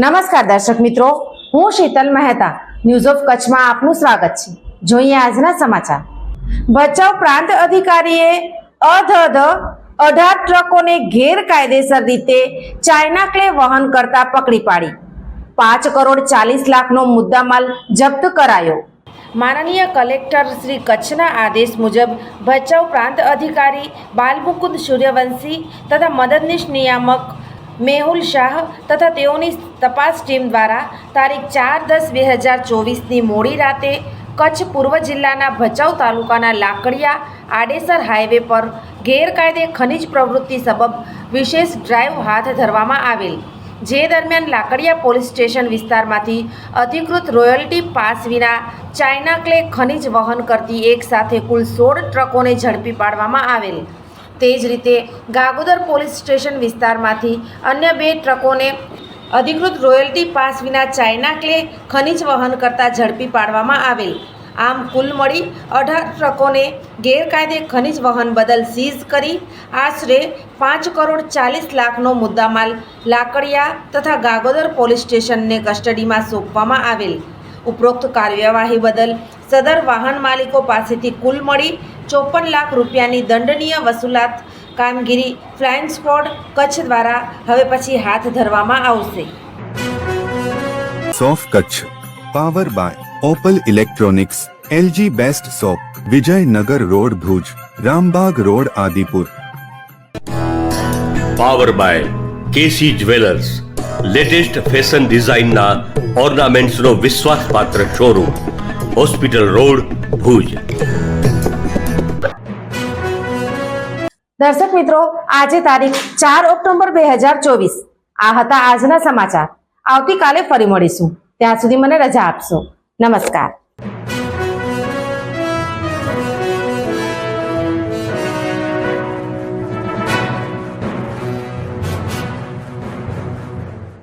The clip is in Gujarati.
નમસ્કાર દર્શક મિત્રો, હું શીતલ મહેતા. ન્યૂઝ ઓફ કચ્છમાં આપનું સ્વાગત છે. જોઈએ આજના સમાચાર. ભચાઉ પ્રાંત અધિકારીએ અધધ અઢાર ટ્રકોને ગેરકાયદેસર રીતે ચાઇના ક્લે વહન કરતા પકડી પાડી. પાંચ કરોડ ચાલીસ લાખનો મુદ્દામાલ જપ્ત કરાયો. માનનીય કલેક્ટર શ્રી કચ્છના આદેશ મુજબ, ભચાઉ પ્રાંત અધિકારી બાલમુકુંદ સૂર્યવંશી તથા મદદનીશ નિયામક મેહુલ શાહ તથા તેઓની તપાસ ટીમ દ્વારા તારીખ ચાર દસ બે હજાર ચોવીસની મોડી રાતે કચ્છ પૂર્વ જિલ્લાના ભચાઉ તાલુકાના લાકડિયા આડેસર હાઈવે પર ગેરકાયદે ખનિજ પ્રવૃત્તિ સબબ વિશેષ ડ્રાઈવ હાથ ધરવામાં આવેલ. જે દરમિયાન લાકડિયા પોલીસ સ્ટેશન વિસ્તારમાંથી અધિકૃત રોયલ્ટી પાસ વિના ચાઇના ક્લે ખનિજ વહન કરતી એક સાથે કુલ સોળ ટ્રકોને ઝડપી પાડવામાં આવેલ. તે જ રીતે ગાગોદર પોલીસ સ્ટેશન વિસ્તારમાંથી અન્ય બે ટ્રકોને અધિકૃત રોયલ્ટી પાસ વિના ચાઇના ક્લે ખનિજ વહન કરતા ઝડપી પાડવામાં આવેલ. આમ કુલ મળી અઢાર ટ્રકોને ગેરકાયદે ખનિજ વહન બદલ સીઝ કરી. આશરે પાંચ કરોડ ચાલીસ લાખનો મુદ્દામાલ લાકડિયા તથા ગાગોદર પોલીસ સ્ટેશનને કસ્ટડીમાં સોંપવામાં આવેલ. ઉપરોક્ત કાર્યવાહી બદલ સદર વાહન માલિકો પાસેથી કુલ મળી ચોપન લાખ રૂપિયાની દંડનીય વસૂલાત કામગીરી ફ્લાઇંગ સ્ક્વોડ કચ્છ દ્વારા હવે પછી હાથ ધરવામાં આવશે. સોફ Kutch power by opal electronics LG best shop Vijaynagar road Bhuj Rambag road Adipur. Power by KC jewellers latest fashion ડિઝાઇનના ઓર્નામેન્ટ્સનો વિશ્વાસપાત્ર શોરૂમ. Hospital road Bhuj. દર્શક મિત્રો, આજે તારીખ ચાર ઓક્ટોબર બે હજાર ચોવીસ. આ હતા આજના સમાચાર. આવતીકાલે ફરી મળીશું. ત્યાં સુધી મને રજા આપશો. નમસ્કાર.